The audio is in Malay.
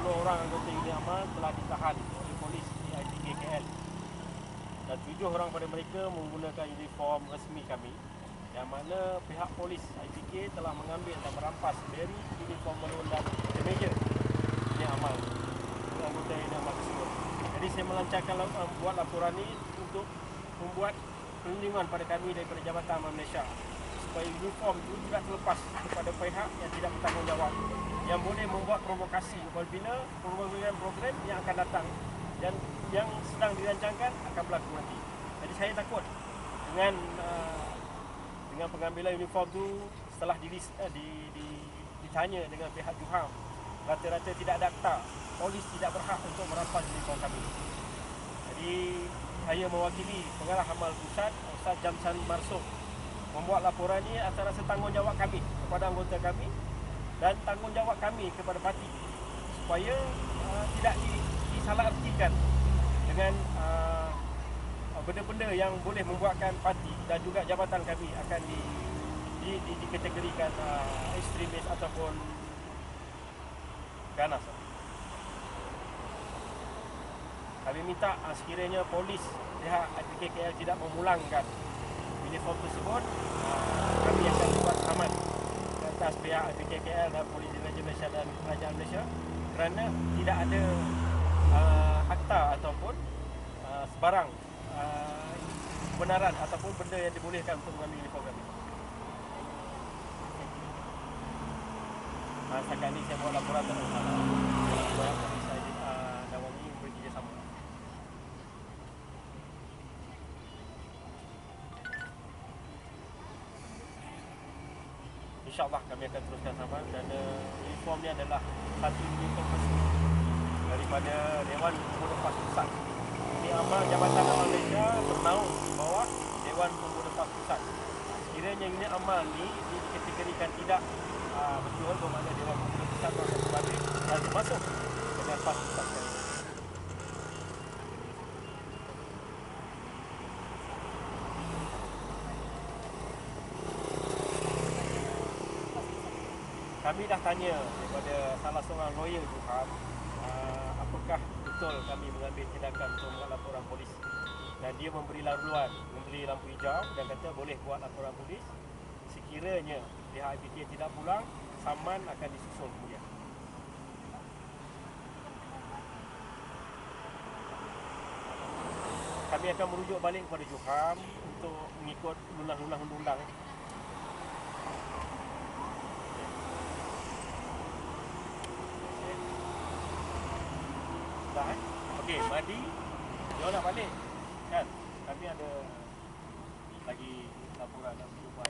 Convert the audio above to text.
10 orang anggota unit amal telah ditahan oleh polis di ITK KL dan tujuh orang pada mereka menggunakan uniform resmi kami yang mana pihak polis ITK telah mengambil dan merampas dari uniform merun dan kemeja unit amal anggota unit amal tersebut. Jadi saya melancarkan uh, buat laporan ini untuk membuat perlindungan pada kami daripada Jabatan Amal Malaysia supaya uniform itu tidak terlepas kepada pihak yang tidak bertanggungjawab yang boleh membuat provokasi apabila program-program yang akan datang dan yang sedang dirancangkan akan berlaku nanti. Jadi saya takut dengan uh, dengan pengambilan uniform tu setelah di, uh, di, di, ditanya dengan pihak Juham rata-rata tidak ada akta polis tidak berhak untuk merampas uniform kami. Jadi saya mewakili pengarah amal pusat Ustaz Jamsari Marsuk membuat laporan ini atas rasa tanggungjawab kami kepada anggota kami dan tanggungjawab kami kepada parti supaya uh, tidak disalahartikan dengan uh, benda-benda yang boleh membuatkan parti dan juga jabatan kami akan di, di, di, dikategorikan uh, ekstremis ataupun ganas. Kami minta uh, sekiranya polis pihak IPKKL tidak memulangkan uniform tersebut, uh, kami akan buat saman ke atas pihak IPKKL dan Polis Diraja Malaysia dan Kerajaan Malaysia kerana tidak ada uh, akta ataupun uh, sebarang uh, kebenaran ataupun benda yang dibolehkan untuk mengambil uniform kami. Uh, setakat ini saya buat laporan dan laporan polis uh, Nawawi bekerjasama. InsyaAllah kami akan teruskan sama uh, uniform ni adalah satu uniform resmi daripada Dewan Pemuda Pas Pusat. Ini amal Jabatan Amal Malaysia bernaung di bawah Dewan Pemuda Pas Pusat. Sekiranya ini amal ni dikategorikan tidak uh, betul bermakna Dewan Pemuda Pusat kembali dan termasuk dengan Pas Pusat kami dah tanya kepada salah seorang lawyer Juhan uh, apakah betul kami mengambil tindakan untuk membuat laporan polis? Dan dia memberi laluan, memberi lampu hijau dan kata boleh buat laporan polis. Sekiranya pihak IPT tidak pulang saman akan disusun kemudian. Kami akan merujuk balik kepada Juham untuk mengikut undang-undang. undang dah eh. Okey, Madi dia nak balik. Kan? Kami ada lagi laporan dan baik.